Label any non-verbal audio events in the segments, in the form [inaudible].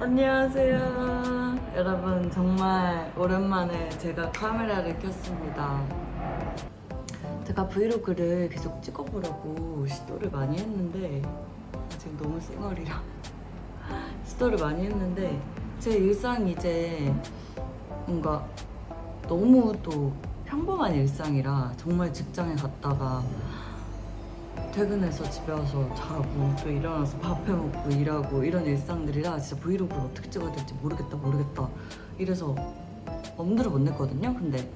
안녕하세요. 여러분, 정말 오랜만에 제가 카메라를 켰습니다. 제가 브이로그를 계속 찍어보려고 시도를 많이 했는데, 지금 너무 쌩얼이라. [laughs] 시도를 많이 했는데, 제 일상이 이제 뭔가 너무 또 평범한 일상이라 정말 직장에 갔다가 퇴근해서 집에 와서 자고 또 일어나서 밥 해 먹고 일하고 이런 일상들이라 진짜 브이로그를 어떻게 찍어야 될지 모르겠다 모르겠다. 이래서 엄두를 못 냈거든요 근데.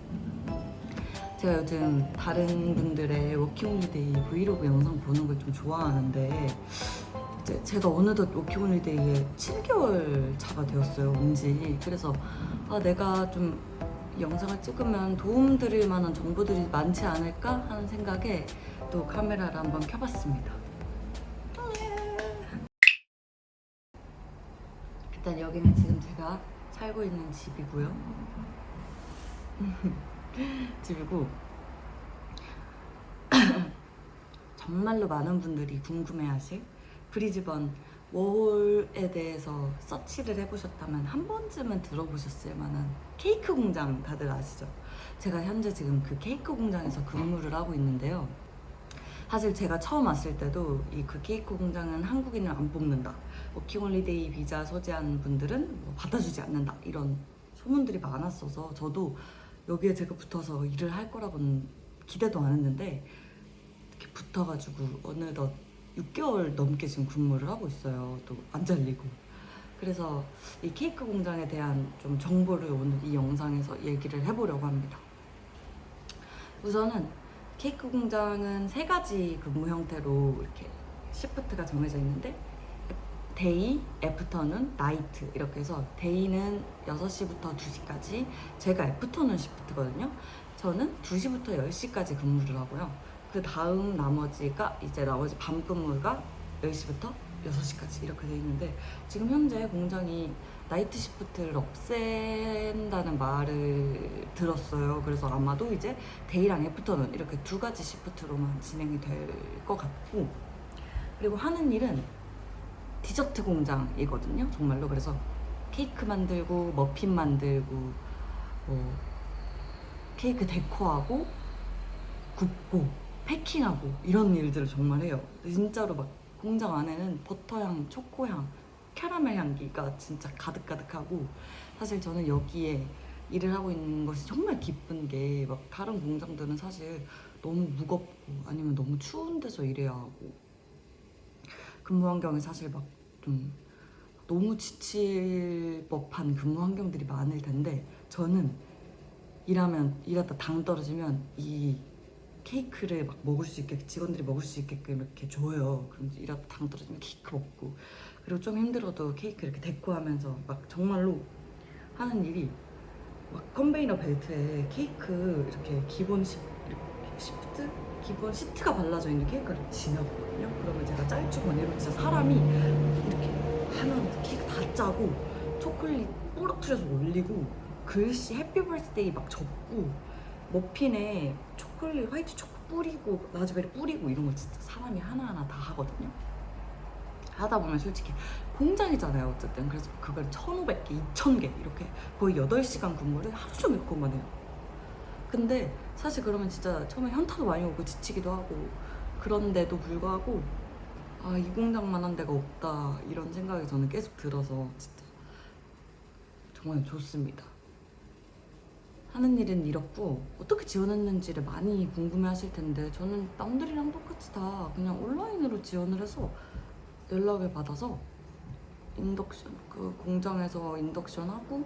제가 요즘 다른 분들의 워킹홀리데이 브이로그 영상 보는 걸 좀 좋아하는데 이제 제가 어느덧 워킹홀리데이에 7개월 차가 되었어요 온지. 그래서 아 내가 좀 영상을 찍으면 도움 드릴 만한 정보들이 많지 않을까 하는 생각에 또 카메라를 한번 켜봤습니다. 일단 여기는 지금 제가 살고 있는 집이고요. [laughs] 집이고 [coughs] 정말로 많은 분들이 궁금해하실 브리즈번 워홀에 대해서 서치를 해보셨다면 한 번쯤은 들어보셨을 만한 케이크 공장 다들 아시죠? 제가 현재 지금 그 케이크 공장에서 근무를 하고 있는데요. 사실 제가 처음 왔을 때도 이 그 케이크 공장은 한국인을 안 뽑는다. 워킹홀리데이 비자 소지한 분들은 뭐 받아주지 않는다. 이런 소문들이 많았어서 저도 여기에 제가 붙어서 일을 할 거라고는 기대도 안 했는데 이렇게 붙어가지고 어느덧 6개월 넘게 지금 근무를 하고 있어요. 또 안 잘리고. 그래서 이 케이크 공장에 대한 좀 정보를 오늘 이 영상에서 얘기를 해보려고 합니다. 우선은 케이크 공장은 세 가지 근무 형태로 이렇게 시프트가 정해져 있는데 데이, 애프터눈, 나이트 이렇게 해서 데이는 6시부터 2시까지 제가 애프터눈 시프트거든요. 저는 2시부터 10시까지 근무를 하고요. 그 다음 나머지가 이제 나머지 밤 근무가 10시부터 6시까지 이렇게 돼 있는데 지금 현재 공장이 나이트 시프트를 없앤다는 말을 들었어요. 그래서 아마도 이제 데이랑 애프터눈 이렇게 두 가지 시프트로만 진행이 될 것 같고 그리고 하는 일은 디저트 공장이거든요. 정말로 그래서 케이크 만들고 머핀 만들고 뭐 케이크 데코하고 굽고 패킹하고 이런 일들을 정말 해요. 진짜로 막 공장 안에는 버터향, 초코향, 캐러멜 향기가 진짜 가득가득하고 사실 저는 여기에 일을 하고 있는 것이 정말 기쁜 게 막 다른 공장들은 사실 너무 무겁고 아니면 너무 추운 데서 일해야 하고 근무 환경이 사실 막 좀 너무 지칠 법한 근무 환경들이 많을 텐데 저는 일하면 일하다 당 떨어지면 이 케이크를 막 먹을 수 있게 직원들이 먹을 수 있게끔 이렇게 줘요. 그럼 일하다 당 떨어지면 케이크 먹고 그리고 좀 힘들어도 케이크 이렇게 데코하면서 막 정말로 하는 일이 막 컨베이너 벨트에 케이크 이렇게 기본 시, 시프트 기본 시트가 발라져 있는 케이크를 지나거든요. 그러면 제가 짤주머니로 진짜 사람이 이렇게 하나 케이크 다 짜고 초콜릿 부러뜨려서 올리고 글씨 해피 버스데이 막 적고 머핀에 초콜릿 화이트 초코 뿌리고 라즈베리 뿌리고 이런 거 진짜 사람이 하나하나 다 하거든요. 하다 보면 솔직히 공장이잖아요 어쨌든. 그래서 그걸 1500개, 2000개 이렇게 거의 8시간 근무를 하루 종일 그것만 해요. 근데 사실 그러면 진짜 처음에 현타도 많이 오고 지치기도 하고 그런데도 불구하고 아 이 공장만 한 데가 없다 이런 생각이 저는 계속 들어서 진짜 정말 좋습니다. 하는 일은 이렇고 어떻게 지원했는지를 많이 궁금해 하실 텐데 저는 남들이랑 똑같이 다 그냥 온라인으로 지원을 해서 연락을 받아서 인덕션 그 공장에서 인덕션 하고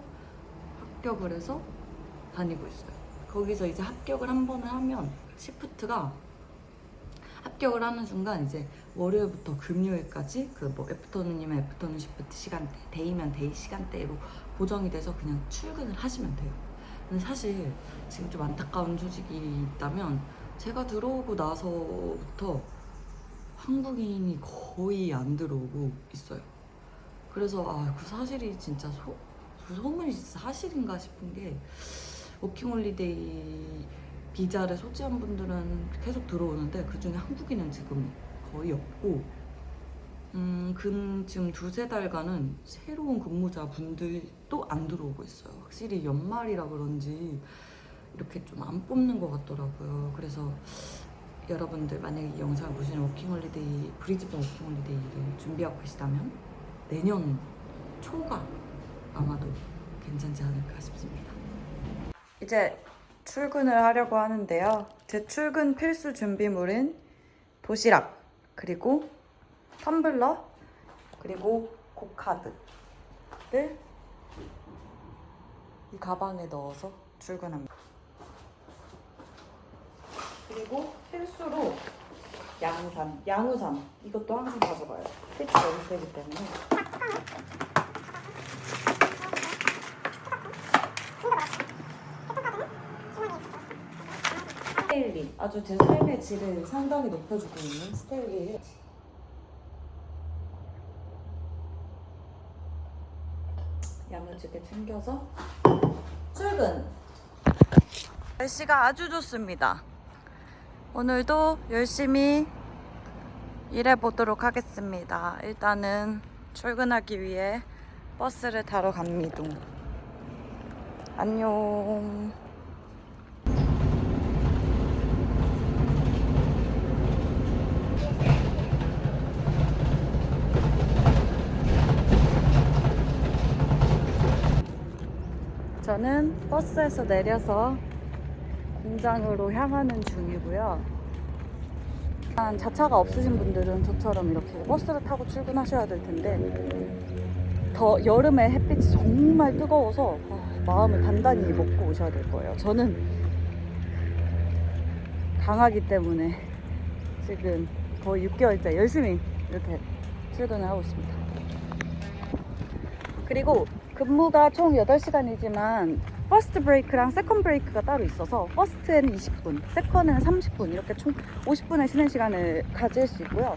합격을 해서 다니고 있어요. 거기서 이제 합격을 한 번을 하면 시프트가 합격을 하는 순간 이제 월요일부터 금요일까지 그뭐 애프터눈이면 애프터눈 시프트 시간대, 데이면 데이 시간대로 고정이 돼서 그냥 출근을 하시면 돼요. 근데 사실 지금 좀 안타까운 소식이 있다면 제가 들어오고 나서부터 한국인이 거의 안 들어오고 있어요. 그래서 아 그 사실이 진짜 소, 그 소문이 사실인가 싶은 게 워킹홀리데이 비자를 소지한 분들은 계속 들어오는데 그 중에 한국인은 지금 거의 없고 음한근 지금 두세 달간은 새로운 근무자 분들도 안 들어오고 있어요. 확실히 연말이라 그런지 이렇게 좀 안 뽑는 것 같더라고요. 그래서 여러분들 만약에 이 영상을 보시는 워킹홀리데이 브리즈번 워킹홀리데이를 준비하고 계시다면 내년 초가 아마도 괜찮지 않을까 싶습니다. 이제 출근을 하려고 하는데요. 제 출근 필수 준비물은 도시락 그리고 텀블러 그리고 고카드를 이 가방에 넣어서 출근합니다. 그리고 필수로 양산, 양우산 이것도 항상 가져가요. 필수 여기 세기 때문에. 스테일리 아주 제 삶의 질을 상당히 높여주고 있는 스테일리 야무지게 챙겨서 출근. 날씨가 아주 좋습니다 오늘도 열심히 일해 보도록 하겠습니다. 일단은 출근하기 위해 버스를 타러 갑니다. 안녕. 저는 버스에서 내려서 공장으로 향하는 중이고요. 일단 자차가 없으신 분들은 저처럼 이렇게 버스를 타고 출근하셔야 될 텐데 더 여름에 햇빛이 정말 뜨거워서 아, 마음을 단단히 먹고 오셔야 될 거예요. 저는 강하기 때문에 지금 거의 6개월째 열심히 이렇게 출근을 하고 있습니다. 그리고 근무가 총 8시간이지만 퍼스트 브레이크랑 세컨 브레이크가 따로 있어서 퍼스트에는 20분, 세컨에는 30분 이렇게 총 50분의 쉬는 시간을 가질 수 있고요.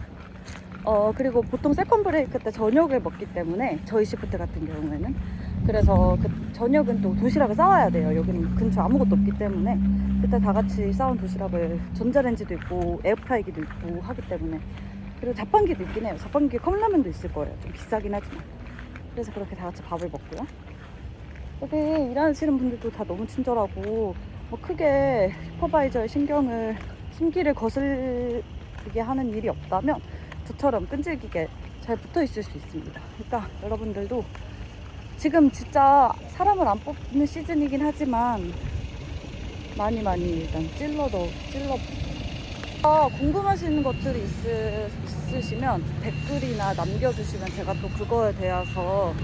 어 그리고 보통 세컨 브레이크 때 저녁을 먹기 때문에 저희 시프트 같은 경우에는 그래서 그 저녁은 또 도시락을 싸와야 돼요. 여기는 근처 아무것도 없기 때문에 그때 다 같이 싸운 도시락을 전자레인지도 있고 에어프라이기도 있고 하기 때문에 그리고 자판기도 있긴 해요. 자판기에 컵라면도 있을 거예요. 좀 비싸긴 하지만. 그래서 그렇게 다 같이 밥을 먹고요. 여기 일하시는 분들도 다 너무 친절하고 뭐 크게 슈퍼바이저의 신경을 심기를 거슬리게 하는 일이 없다면 저처럼 끈질기게 잘 붙어 있을 수 있습니다. 그러니까 여러분들도 지금 진짜 사람을 안 뽑는 시즌이긴 하지만 많이 많이 일단 찔러도 찔러 아, 궁금하신 것들이 있으, 있으시면 댓글이나 남겨주시면 제가 또 그거에 대해서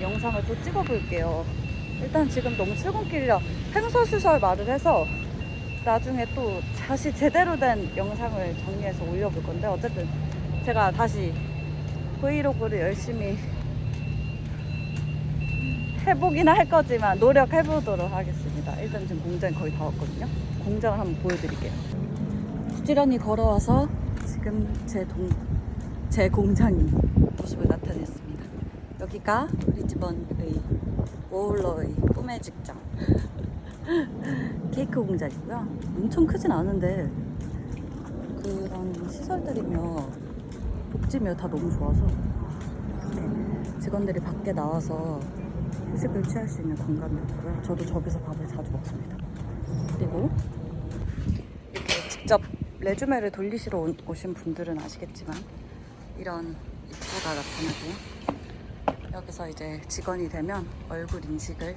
영상을 또 찍어볼게요. 일단 지금 너무 출근길이라 횡설수설 말을 해서 나중에 또 다시 제대로 된 영상을 정리해서 올려볼 건데 어쨌든 제가 다시 브이로그를 열심히 해보긴 할 거지만 노력해보도록 하겠습니다. 일단 지금 공장 거의 다 왔거든요. 공장을 한번 보여드릴게요. 부지런히 걸어와서 지금 제 동, 제 공장이 모습을 나타냈습니다. 여기가 리즈번의 워홀러의 꿈의 직장 [laughs] 케이크 공장이고요. 엄청 크진 않은데 그런 시설들이며 복지며 다 너무 좋아서 직원들이 밖에 나와서 휴식을 취할 수 있는 공간이었고요. 저도 저기서 밥을 자주 먹습니다. 그리고 이렇게 직접 레주메를 돌리시러 온- 오신 분들은 아시겠지만 이런 입구가 나타나고요. 여기서 이제 직원이 되면 얼굴 인식을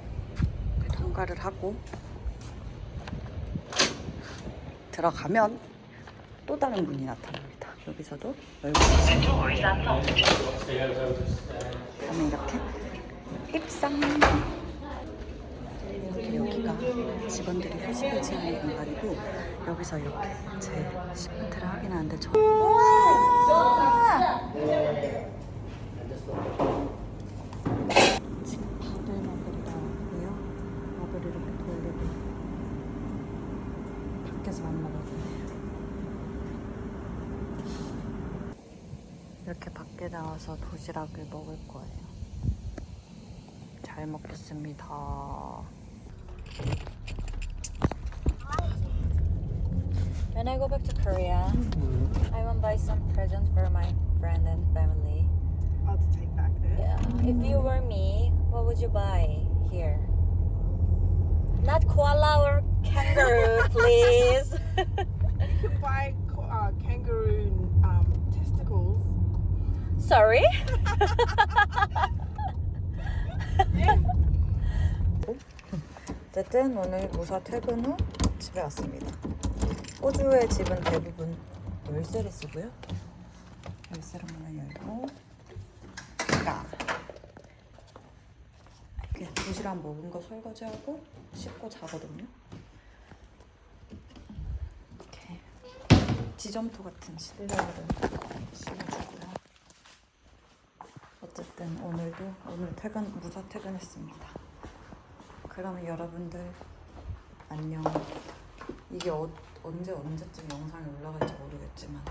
통과를 하고 들어가면 또 다른 문이 나타납니다. 여기서도 얼굴 인식. 그다음에 이렇게 입상. 이렇게 여기가 직원들이 휴식을 취하는 공간이고 여기서 이렇게 제 시프트를 확인하는데 저 지금 밥을 먹으러 나왔고요 밥을 이렇게 돌리고 밖에서 만나거든요 이렇게 밖에 나와서 도시락을 먹을 거예요 잘 먹겠습니다 When I go back to Korea, I want to buy some presents for my friend and family. if you were me, what would you buy here? Not koala or kangaroo, please. You can buy uh, kangaroo um, testicles. Sorry? [laughs] 어쨌든 오늘 무사 퇴근 후 집에 왔습니다. 호주의 집은 대부분 열쇠를 쓰고요. 열쇠를 하나 열고 가. 이렇게 도시락 먹은 거 설거지하고 씻고 자거든요. 이렇게 지점토 같은 실내화를 씌워주고요. 어쨌든 오늘도 오늘 퇴근 무사 퇴근했습니다. 그러면 여러분들 안녕. 이게 어, 언제 언제쯤 영상이 올라갈지 모르겠지만